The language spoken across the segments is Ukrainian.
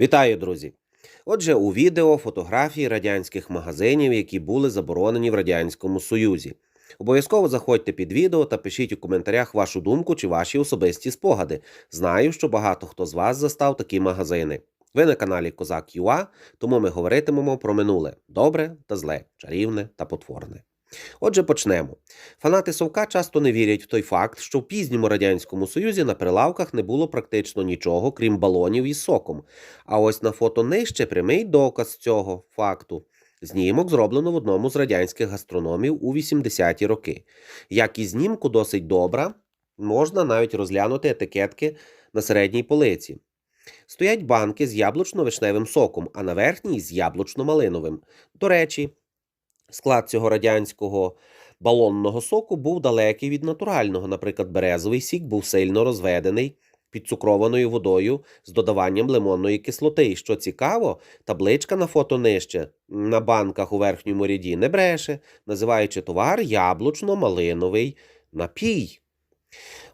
Вітаю, друзі! Отже, у відео фотографії радянських магазинів, які були заборонені в Радянському Союзі. Обов'язково заходьте під відео та пишіть у коментарях вашу думку чи ваші особисті спогади. Знаю, що багато хто з вас застав такі магазини. Ви на каналі Козак ЮА, тому ми говоритимемо про минуле добре та зле, чарівне та потворне. Отже, почнемо. Фанати Совка часто не вірять в той факт, що в пізньому радянському союзі на прилавках не було практично нічого, крім балонів із соком. А ось на фото нижче прямий доказ цього факту. Знімок зроблено в одному з радянських гастрономів у 80-ті роки. Як і знімку досить добра, можна навіть розглянути етикетки на середній полиці. Стоять банки з яблучно-вишневим соком, а на верхній з яблучно-малиновим. До речі, склад цього радянського балонного соку був далекий від натурального. Наприклад, березовий сік був сильно розведений підцукрованою водою з додаванням лимонної кислоти. І що цікаво, табличка на фото нижче на банках у верхньому ряді не бреше, називаючи товар яблучно-малиновий напій.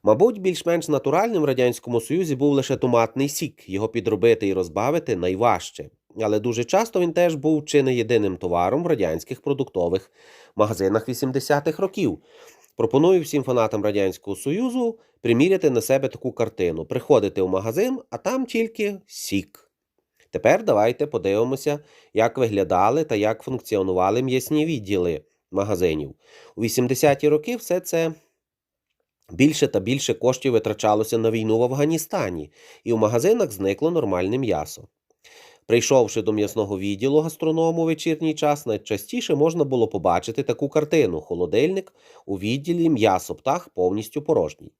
Мабуть, більш-менш натуральним в Радянському Союзі був лише томатний сік, його підробити і розбавити найважче. Але дуже часто він теж був чи не єдиним товаром в радянських продуктових магазинах 80-х років. Пропоную всім фанатам Радянського Союзу приміряти на себе таку картину: приходити в магазин, а там тільки сік. Тепер давайте подивимося, як виглядали та як функціонували м'ясні відділи магазинів. У 80-ті роки все це більше та більше коштів витрачалося на війну в Афганістані, і в магазинах зникло нормальне м'ясо. Прийшовши до м'ясного відділу гастроному у вечірній час, найчастіше можна було побачити таку картину: холодильник у відділі м'ясо птах повністю порожній.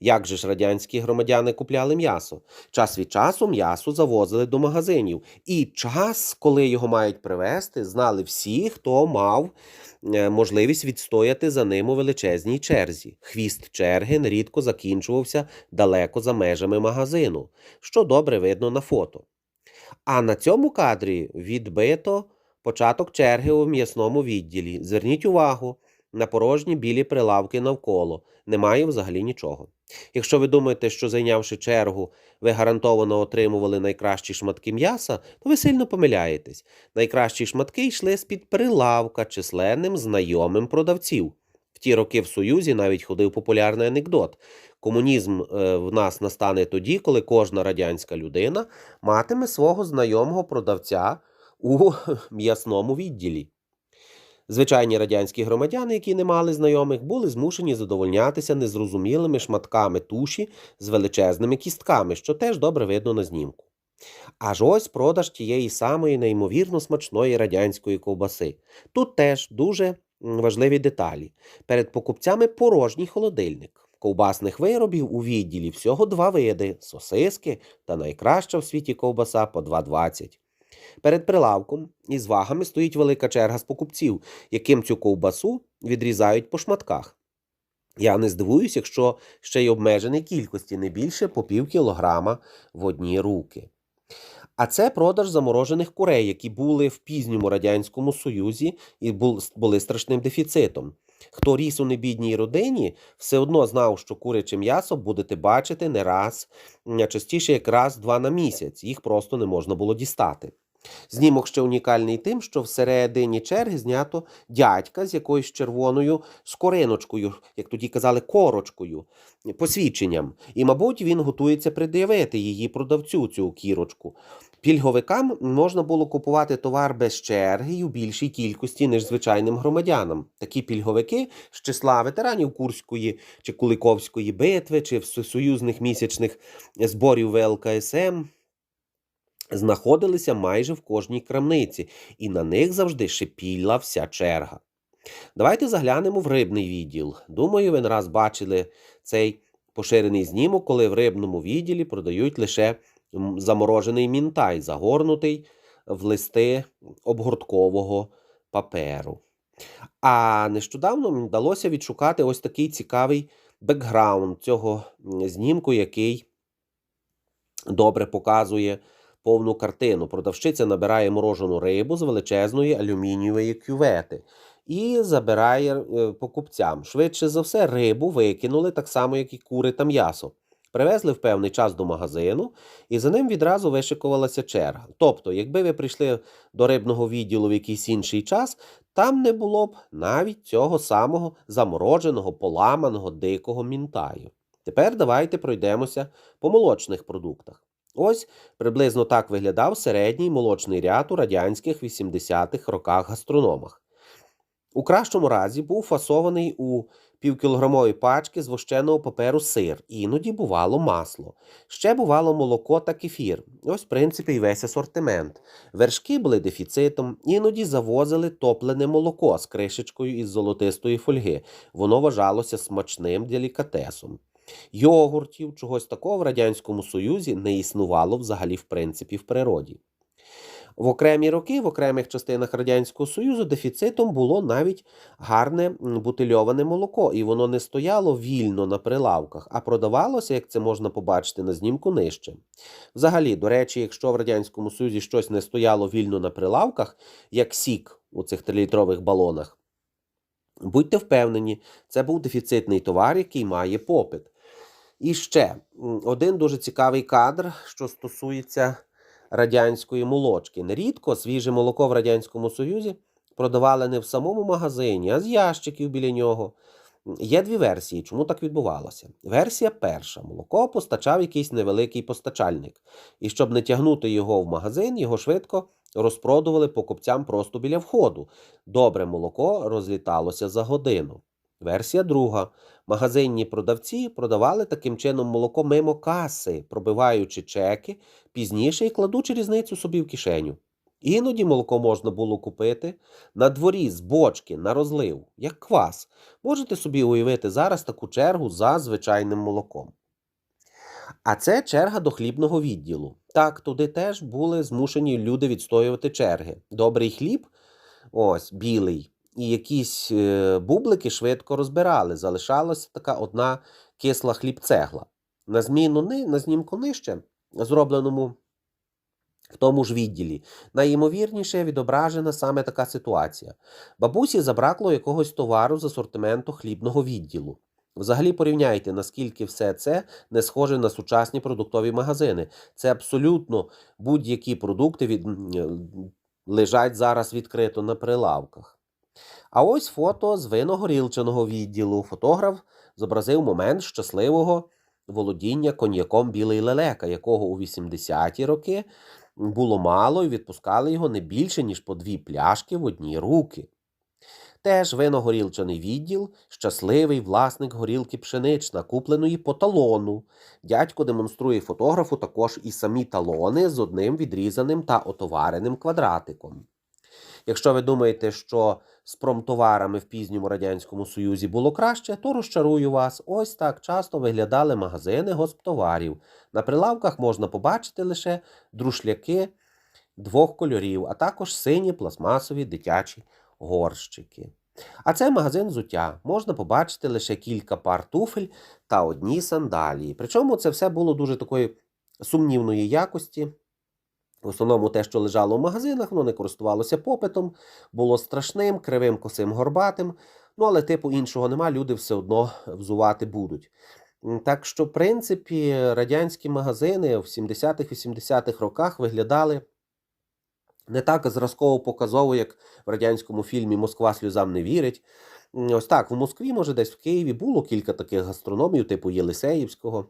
Як же ж радянські громадяни купляли м'ясо? Час від часу м'ясо завозили до магазинів, і час, коли його мають привезти, знали всі, хто мав е, можливість відстояти за ним у величезній черзі. Хвіст черги нерідко закінчувався далеко за межами магазину, що добре видно на фото. А на цьому кадрі відбито початок черги у м'ясному відділі. Зверніть увагу на порожні білі прилавки навколо. Немає взагалі нічого. Якщо ви думаєте, що зайнявши чергу, ви гарантовано отримували найкращі шматки м'яса, то ви сильно помиляєтесь. Найкращі шматки йшли з-під прилавка численним знайомим продавців. В ті роки в Союзі навіть ходив популярний анекдот. Комунізм е, в нас настане тоді, коли кожна радянська людина матиме свого знайомого продавця у м'ясному відділі. Звичайні радянські громадяни, які не мали знайомих, були змушені задовольнятися незрозумілими шматками туші з величезними кістками, що теж добре видно на знімку. Аж ось продаж тієї самої неймовірно смачної радянської ковбаси. Тут теж дуже важливі деталі. Перед покупцями порожній холодильник. Ковбасних виробів у відділі всього два види сосиски та найкраща в світі ковбаса по 2,20. Перед прилавком із вагами стоїть велика черга з покупців, яким цю ковбасу відрізають по шматках. Я не здивуюсь, якщо ще й обмежений кількості, не більше по пів кілограма в одні руки. А це продаж заморожених курей, які були в пізньому Радянському Союзі і були страшним дефіцитом. Хто ріс у небідній родині, все одно знав, що куряче м'ясо будете бачити не раз, частіше як раз-два на місяць. Їх просто не можна було дістати. Знімок ще унікальний тим, що всередині черги знято дядька з якоюсь червоною скориночкою, як тоді казали, корочкою, посвідченням. І, мабуть, він готується пред'явити її продавцю цю кірочку. Пільговикам можна було купувати товар без черги і у більшій кількості, ніж звичайним громадянам. Такі пільговики з числа ветеранів Курської чи Куликовської битви, чи всесоюзних місячних зборів ВЛКСМ знаходилися майже в кожній крамниці, і на них завжди шипіла вся черга. Давайте заглянемо в рибний відділ. Думаю, ви не раз бачили цей поширений знімок, коли в рибному відділі продають лише заморожений мінтай, загорнутий в листи обгорткового паперу. А нещодавно мені вдалося відшукати ось такий цікавий бекграунд цього знімку, який добре показує повну картину. Продавщиця набирає морожену рибу з величезної алюмінієвої кювети і забирає е, покупцям. Швидше за все, рибу викинули так само, як і кури та м'ясо. Привезли в певний час до магазину, і за ним відразу вишикувалася черга. Тобто, якби ви прийшли до рибного відділу в якийсь інший час, там не було б навіть цього самого замороженого, поламаного дикого мінтаю. Тепер давайте пройдемося по молочних продуктах. Ось приблизно так виглядав середній молочний ряд у радянських 80-х роках гастрономах. У кращому разі був фасований у півкілограмові пачки з вощеного паперу сир, іноді бувало масло. Ще бувало молоко та кефір. Ось, в принципі, і весь асортимент. Вершки були дефіцитом, іноді завозили топлене молоко з кришечкою із золотистої фольги. Воно вважалося смачним делікатесом. Йогуртів, чогось такого в Радянському Союзі не існувало взагалі в принципі в природі. В окремі роки в окремих частинах Радянського Союзу дефіцитом було навіть гарне бутильоване молоко, і воно не стояло вільно на прилавках, а продавалося, як це можна побачити на знімку нижче. Взагалі, до речі, якщо в Радянському Союзі щось не стояло вільно на прилавках, як сік у цих трилітрових балонах, будьте впевнені, це був дефіцитний товар, який має попит. І ще один дуже цікавий кадр, що стосується радянської молочки. Нерідко свіже молоко в Радянському Союзі продавали не в самому магазині, а з ящиків біля нього. Є дві версії, чому так відбувалося. Версія перша: молоко постачав якийсь невеликий постачальник, і щоб не тягнути його в магазин, його швидко розпродували покупцям просто біля входу. Добре молоко розліталося за годину. Версія друга. Магазинні продавці продавали таким чином молоко мимо каси, пробиваючи чеки, пізніше і кладучи різницю собі в кишеню. Іноді молоко можна було купити на дворі з бочки на розлив, як квас. Можете собі уявити зараз таку чергу за звичайним молоком. А це черга до хлібного відділу. Так, туди теж були змушені люди відстоювати черги. Добрий хліб, ось білий, і якісь е, бублики швидко розбирали. Залишалася така одна кисла хлібцегла. На зміну на знімку нижче, зробленому в тому ж відділі, найімовірніше відображена саме така ситуація. Бабусі забракло якогось товару з асортименту хлібного відділу. Взагалі порівняйте, наскільки все це не схоже на сучасні продуктові магазини. Це абсолютно будь-які продукти від... лежать зараз відкрито на прилавках. А ось фото з виногорілчаного відділу. Фотограф зобразив момент щасливого володіння коньяком білий лелека, якого у 80-ті роки було мало і відпускали його не більше, ніж по дві пляшки в одні руки. Теж виногорілчаний відділ, щасливий власник горілки пшенична, купленої по талону. Дядько демонструє фотографу також і самі талони з одним відрізаним та отовареним квадратиком. Якщо ви думаєте, що з промтоварами в пізньому Радянському Союзі було краще, то розчарую вас. Ось так часто виглядали магазини госптоварів. На прилавках можна побачити лише друшляки двох кольорів, а також сині пластмасові дитячі горщики. А це магазин взуття. Можна побачити лише кілька пар туфель та одні сандалії. Причому це все було дуже такої сумнівної якості. В основному те, що лежало в магазинах, воно не користувалося попитом, було страшним, кривим, косим, горбатим. Ну, але типу іншого нема, люди все одно взувати будуть. Так що, в принципі, радянські магазини в 70-х-80-х роках виглядали не так зразково показово, як в радянському фільмі Москва сльозам не вірить. Ось так, в Москві, може, десь в Києві було кілька таких гастрономів, типу Єлисеївського.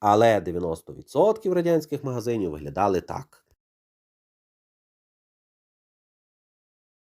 Але 90% радянських магазинів виглядали так.